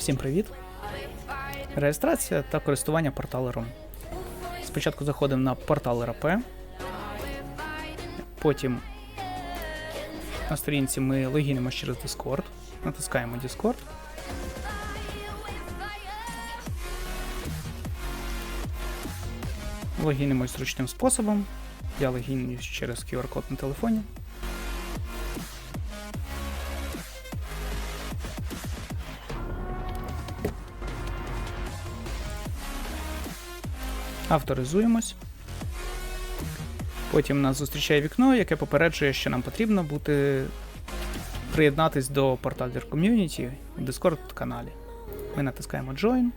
Всім привіт! Реєстрація та користування порталером. Спочатку заходимо на портал РАП. Потім на сторінці ми логінимося через Discord. Натискаємо Discord. Логінимось зручним способом. Я логінююсь через QR-код на телефоні. Авторизуємось. Потім нас зустрічає вікно, яке попереджує, що нам потрібно бути приєднатись до Portaler Community у Discord каналі. Ми натискаємо Join,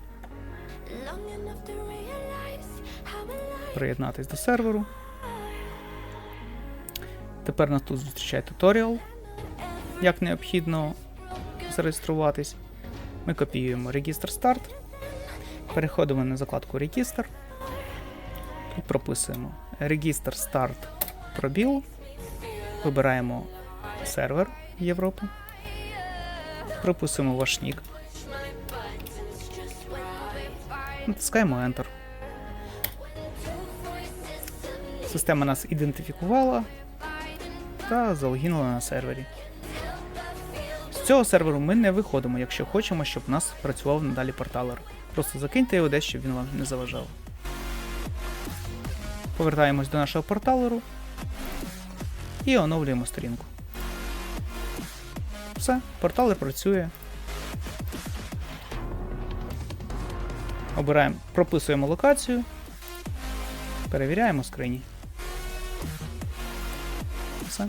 приєднатись до серверу. Тепер нас тут зустрічає туторіал, як необхідно зареєструватись. Ми копіюємо Register Start, переходимо на закладку Register. Тут прописуємо Register Start пробіл. Вибираємо сервер Європи. Прописуємо ваш нік. Натискаємо Enter. Система нас ідентифікувала та залогінила на сервері. З цього серверу ми не виходимо, якщо хочемо, щоб у нас працював надалі порталер. Просто закиньте його десь, щоб він вам не заважав. Повертаємось до нашого порталеру і оновлюємо сторінку. Все, порталер працює. Обираємо, прописуємо локацію, перевіряємо скрині. Все.